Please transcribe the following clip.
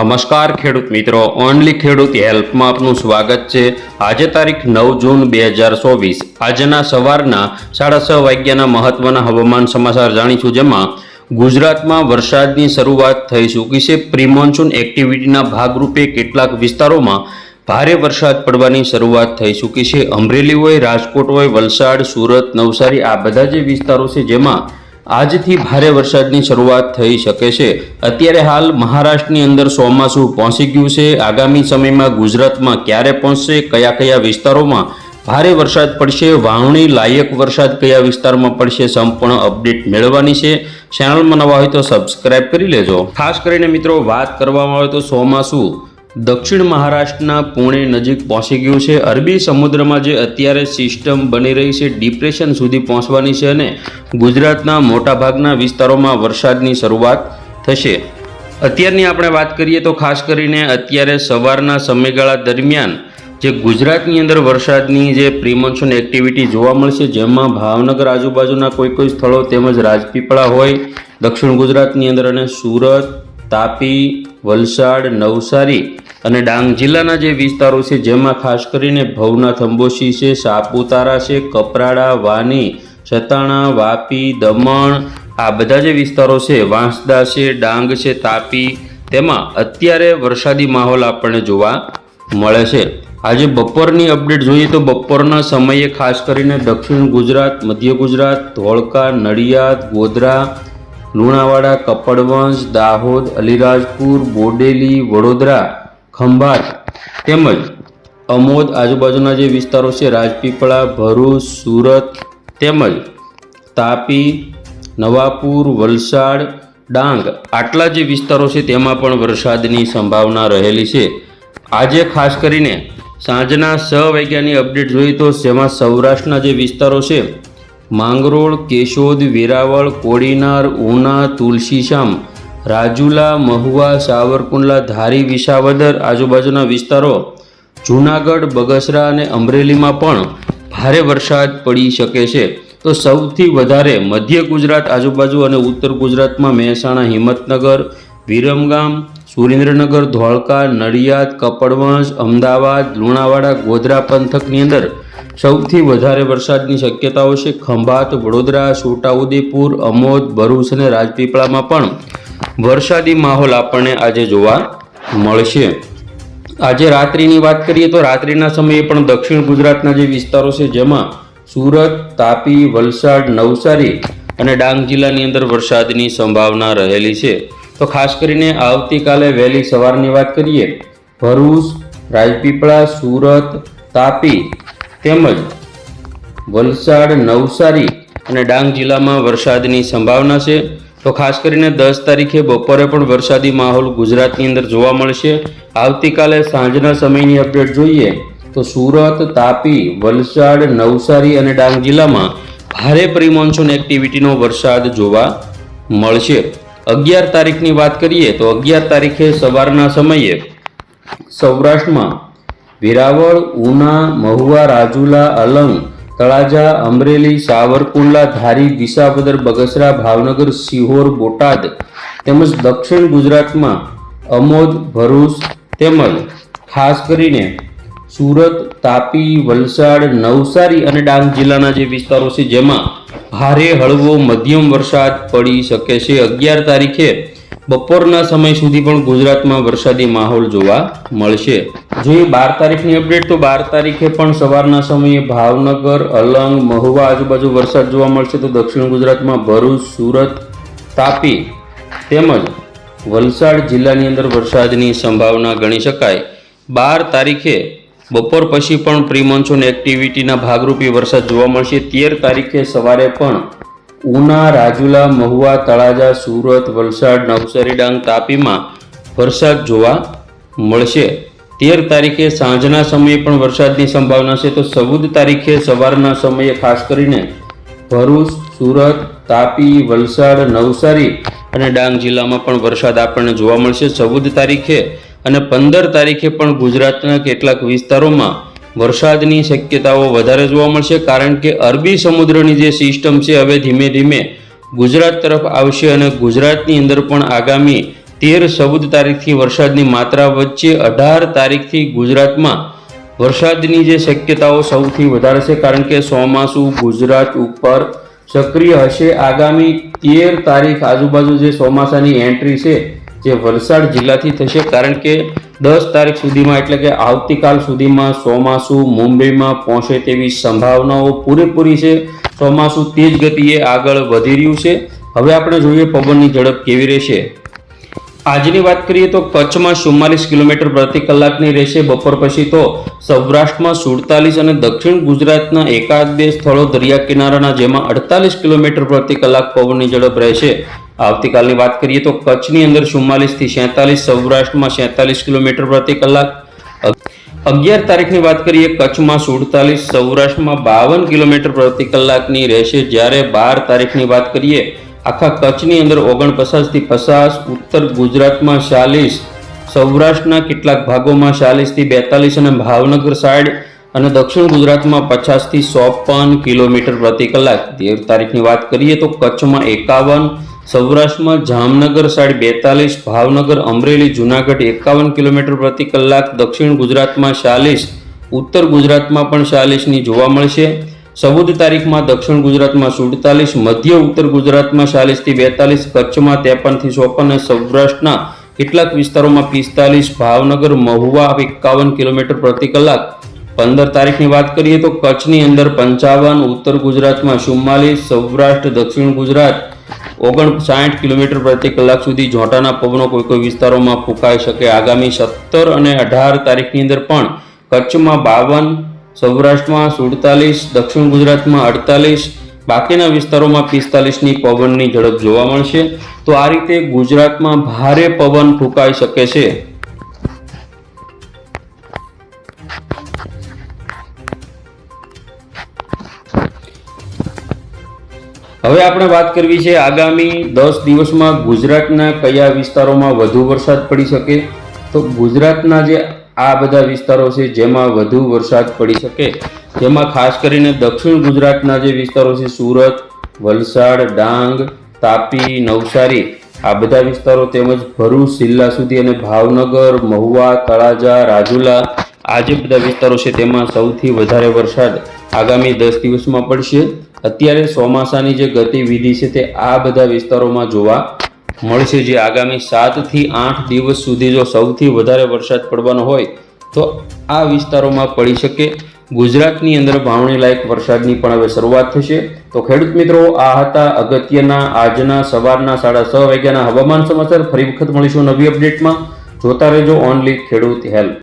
નમસ્કાર ખેડૂત મિત્રો, ઓનલી ખેડૂત હેલ્પમાં આપનું સ્વાગત છે. આજે તારીખ નવ જૂન બે હજાર ચોવીસ. આજના સવારના સાડા છ વાગ્યાના મહત્વના હવામાન સમાચાર જાણીશું, જેમાં ગુજરાતમાં વરસાદની શરૂઆત થઈ ચૂકી છે. પ્રિમોન્સૂન એક્ટિવિટીના ભાગરૂપે કેટલાક વિસ્તારોમાં ભારે વરસાદ પડવાની શરૂઆત થઈ ચૂકી છે. અમરેલી હોય રાજકોટ હોય વલસાડ, સુરત, નવસારી આ બધા જે વિસ્તારો છે, જેમાં આજથી ભારે વરસાદની શરૂઆત થઈ શકે છે. અત્યારે હાલ મહારાષ્ટ્રની અંદર ચોમાસું પહોંચી ગયું છે. આગામી સમયમાં ગુજરાતમાં ક્યારે પહોંચશે, કયા કયા વિસ્તારોમાં ભારે વરસાદ પડશે, વાવણી લાયક વરસાદ કયા વિસ્તારમાં પડશે સંપૂર્ણ અપડેટ મેળવવાની છે. ચેનલમાં નવા હોય તો સબસ્ક્રાઇબ કરી લેજો. ખાસ કરીને મિત્રો, વાત કરવામાં આવે તો ચોમાસું દક્ષિણ મહારાષ્ટ્રના પુણે નજીક પહોંચી ગયું છે. અરબી સમુદ્રમાં જે અત્યારે સિસ્ટમ બની રહી છે, ડિપ્રેશન સુધી પહોંચવાની છે અને ગુજરાતના મોટાભાગના વિસ્તારોમાં વરસાદની શરૂઆત થશે. અત્યારની આપણે વાત કરીએ તો ખાસ કરીને અત્યારે સવારના સમયગાળા દરમિયાન જે ગુજરાતની અંદર વરસાદની જે પ્રિમોન્સૂન એક્ટિવિટી જોવા મળશે, જેમાં ભાવનગર આજુબાજુના કોઈ કોઈ સ્થળો તેમજ રાજપીપળા હોય, દક્ષિણ ગુજરાતની અંદર અને સુરત, તાપી વલસાડ, નવસારી અને ડાંગ જિલ્લાના જે વિસ્તારો છે, જેમાં ખાસ કરીને ભવનાથ અંબોશી છે, સાપુતારા છે, કપરાડા, વાની સતાણા વાપી, દમણ આ બધા જે વિસ્તારો છે, વાંસદા છે, ડાંગ છે, તાપી તેમાં અત્યારે વરસાદી માહોલ આપણને જોવા મળે છે. આજે બપોરની અપડેટ જોઈએ તો બપોરના સમયે ખાસ કરીને દક્ષિણ ગુજરાત, મધ્ય ગુજરાત, ધોળકા, નડિયાદ, ગોધરા લુણાવાડા, કપડવંશ, દાહોદ, અલીરાજપુર, બોડેલી, વડોદરા, ખંભાત તેમજ અમોદ આજુબાજુના જે વિસ્તારો છે, રાજપીપળા, ભરૂચ, સુરત તેમજ તાપી, નવાપુર, વલસાડ, ડાંગ આટલા જે વિસ્તારો છે, તેમાં પણ વરસાદની સંભાવના રહેલી છે. આજે ખાસ કરીને સાંજના છ વાગ્યાની અપડેટ જોઈએ તો જેમાં સૌરાષ્ટ્રના જે વિસ્તારો છે માંગરોળ, કેશોદ, વેરાવળ, કોડીનાર, ઉના તુલસીશામ રાજુલા, મહુવા, સાવરકુંડલા, ધારી, વિસાવદર આજુબાજુના વિસ્તારો. જૂનાગઢ, બગસરા અને અમરેલીમાં પણ ભારે વરસાદ પડી શકે છે. તો સૌથી વધારે મધ્ય ગુજરાત આજુબાજુ અને ઉત્તર ગુજરાતમાં મહેસાણા, હિંમતનગર, વિરમગામ, સુરેન્દ્રનગર, ધોળકા, નડિયાદ, કપડવંશ, અમદાવાદ, લુણાવાડા, ગોધરા પંથકની અંદર સૌથી વધારે વરસાદની શક્યતાઓ છે ખંભાત, વડોદરા છોટાઉદેપુર અમોદ, ભરૂચ અને રાજપીપળામાં પણ વરસાદી માહોલ આપણને આજે જોવા મળશે. આજે રાત્રિની વાત કરીએ તો રાત્રિના સમયે પણ દક્ષિણ ગુજરાતના જે વિસ્તારો છે જેમાં સુરત, તાપી, વલસાડ, નવસારી અને ડાંગ જિલ્લાની અંદર વરસાદની સંભાવના રહેલી છે. તો ખાસ કરીને આવતીકાલે વહેલી સવારની વાત કરીએ, ભરૂચ, રાજપીપળા, સુરત, તાપી તેમજ વલસાડ, નવસારી અને ડાંગ જિલ્લામાં વરસાદની સંભાવના છે. તો ખાસ કરીને દસ તારીખે બપોરે પણ વરસાદી માહોલ ગુજરાતની અંદર જોવા મળશે. આવતીકાલે સાંજના સમયની અપડેટ જોઈએ તો સુરત, તાપી, વલસાડ, નવસારી અને ડાંગ જિલ્લામાં ભારે પ્રિમોન્સૂન એક્ટિવિટીનો વરસાદ જોવા મળશે. અગિયાર તારીખની વાત કરીએ તો અગિયાર તારીખે સવારના સમયે સૌરાષ્ટ્રમાં વેરાવળ, ઉના, મહુવા, રાજુલા, અલંગ, તળાજા, અમરેલી, સાવરકુંડલા, ધારી, વિસાવદર, બગસરા, ભાવનગર, સિહોર, બોટાદ તેમજ દક્ષિણ ગુજરાતમાં અમોદ, ભરૂચ તેમજ ખાસ કરીને સુરત, તાપી, વલસાડ, નવસારી અને ડાંગ જિલ્લાના જે વિસ્તારો છે, જેમાં ભારે હળવો મધ્યમ વરસાદ પડી શકે છે. અગિયાર તારીખે બપોરના સમય સુધી પણ ગુજરાતમાં વરસાદી માહોલ જોવા મળશે. જોઈએ બાર તારીખની અપડેટ, તો બાર તારીખે પણ સવારના સમયે ભાવનગર, અલંગ, મહુવા આજુબાજુ વરસાદ જોવા મળશે. તો દક્ષિણ ગુજરાતમાં ભરૂચ, સુરત, તાપી તેમજ વલસાડ જિલ્લાની અંદર વરસાદની સંભાવના ગણી શકાય. બાર તારીખે બપોર પછી પણ પ્રિમોન્સૂન એક્ટિવિટીના ભાગરૂપે વરસાદ જોવા મળશે. તેર તારીખે સવારે પણ ઉના, રાજુલા, મહુવા, તળાજા, સુરત, વલસાડ નવસારી ડાંગ તાપીમાં વરસાદ જોવા મળશે. તેર તારીખે સાંજના સમયે પણ વરસાદની સંભાવના છે. તો ચૌદ તારીખે સવારના સમયે ખાસ કરીને ભરૂચ, સુરત, તાપી, વલસાડ, નવસારી અને ડાંગ જિલ્લામાં પણ વરસાદ આપણને જોવા મળશે. ચૌદ તારીખે અને પંદર તારીખે પણ ગુજરાતના કેટલાક વિસ્તારોમાં વરસાદની શક્યતાઓ વધારે જોવા મળશે કારણ કે અરબી સમુદ્રની જે સિસ્ટમ છે હવે ધીમે ધીમે ગુજરાત તરફ આવશે અને ગુજરાતની અંદર પણ આગામી તેર ચૌદ તારીખથી વરસાદની માત્રા વચ્ચે અઢાર તારીખથી ગુજરાતમાં વરસાદની જે શક્યતાઓ સૌથી વધારે છે કારણ કે ચોમાસું ગુજરાત ઉપર સક્રિય હશે. આગામી તેર તારીખ આજુબાજુ જે ચોમાસાની એન્ટ્રી છે, જે વલસાડ જિલ્લાથી થશે કારણ કે દસ તારીખ સુધીમાં, એટલે કે આવતીકાલ સુધીમાં ચોમાસુ મુંબઈમાં પહોંચે તેવી સંભાવનાઓ પૂરેપૂરી છે. ચોમાસું તેજ ગતિએ આગળ વધી રહ્યું છે. હવે આપણે જોઈએ પવનની ઝડપ કેવી રહેશે. આજની વાત કરીએ તો કચ્છમાં ચુમ્માલીસ કિલોમીટર પ્રતિ કલાકની રહેશે બપોર પછી તો. સૌરાષ્ટ્રમાં સુડતાલીસ અને દક્ષિણ ગુજરાતના એકાદ બે સ્થળો દરિયા કિનારાના, જેમાં અડતાલીસ કિલોમીટર પ્રતિ કલાક પવનની ઝડપ રહેશે. આવતીકાલની વાત કરીએ તો કચ્છની અંદર ચુમ્માલીસથી સેંતાલીસ સૌરાષ્ટ્રમાં સેંતાલીસ કિલોમીટર પ્રતિ કલાક. અગિયાર તારીખની વાત કરીએ, કચ્છમાં સુડતાલીસ, સૌરાષ્ટ્રમાં બાવન કિલોમીટર પ્રતિ કલાકની રહેશે. જ્યારે બાર તારીખની વાત કરીએ, આખા કચ્છની અંદર ઓગણપચાસથી પચાસ, ઉત્તર ગુજરાતમાં ચાલીસ, સૌરાષ્ટ્રના કેટલાક ભાગોમાં ચાલીસથી બેતાલીસ અને ભાવનગર સાઈડ અને દક્ષિણ ગુજરાતમાં પચાસથી ચોપન કિલોમીટર પ્રતિ કલાક. તેર તારીખની વાત કરીએ તો કચ્છમાં એકાવન સૌરાષ્ટ્રમાં જામનગર સાઈડ બેતાલીસ, ભાવનગર, અમરેલી, જુનાગઢ એકાવન કિલોમીટર પ્રતિ કલાક, દક્ષિણ ગુજરાતમાં ચાલીસ, ઉત્તર ગુજરાતમાં પણ ચાલીસની જોવા મળશે. ચૌદ તારીખમાં દક્ષિણ ગુજરાતમાં સુડતાલીસ, મધ્ય ઉત્તર ગુજરાતમાં ચાલીસથી બેતાલીસ, કચ્છમાં ત્રેપનથી ચોપન અને સૌરાષ્ટ્રના કેટલાક વિસ્તારોમાં પિસ્તાલીસ, ભાવનગર, મહુવા એકાવન કિલોમીટર પ્રતિ કલાક. પંદર તારીખની વાત કરીએ તો કચ્છની અંદર પંચાવન, ઉત્તર ગુજરાતમાં ચુમ્માલીસ, સૌરાષ્ટ્ર, દક્ષિણ ગુજરાત ઓગણ સાઠ કિલોમીટર પ્રતિ કલાક સુધી ઝોંટાના પવનો કોઈ કોઈ વિસ્તારોમાં ફૂંકાઈ શકે. આગામી સત્તર અને અઢાર તારીખની અંદર પણ કચ્છમાં બાવન, સૌરાષ્ટ્રમાં સુડતાલીસ, દક્ષિણ ગુજરાતમાં અડતાલીસ, બાકીના વિસ્તારોમાં પિસ્તાલીસની પવનની ઝડપ જોવા મળશે. તો આ રીતે ગુજરાતમાં ભારે પવન ફૂંકાઈ શકે છે. હવે આપણે વાત કરવી છે આગામી દસ દિવસમાં ગુજરાતના કયા વિસ્તારોમાં વધુ વરસાદ પડી શકે? તો ગુજરાતના જે આ બધા વિસ્તારો છે, જેમાં વધુ વરસાદ પડી શકે, જેમાં ખાસ કરીને દક્ષિણ ગુજરાતના જે વિસ્તારો છે, સુરત, વલસાડ, ડાંગ, તાપી, નવસારી, આ બધા વિસ્તારો તેમજ ભરૂચ, જિલ્લા સુધી અને ભાવનગર, મહુવા, તળાજા, રાજુલા, આ જે બધા વિસ્તારો છે, તેમાં સૌથી વધારે વરસાદ આગામી દસ દિવસમાં પડશે. અત્યારે ચોમાસાની જે ગતિવિધિ છે તે આ બધા વિસ્તારોમાં જોવા મળશે. જે આગામી સાતથી આઠ દિવસ સુધી જો સૌથી વધારે વરસાદ પડવાનો હોય, તો આ વિસ્તારોમાં પડી શકે. ગુજરાતની અંદર વાવણી લાયક વરસાદની પણ હવે શરૂઆત થશે. તો ખેડૂત મિત્રો, આ હતા અગત્યના આજના સવારના સાડા છ વાગ્યાના હવામાન સમાચાર. ફરી વખત મળીશું નવી અપડેટમાં. જોતા રહેજો ઓનલી ખેડૂત હેલ્પ.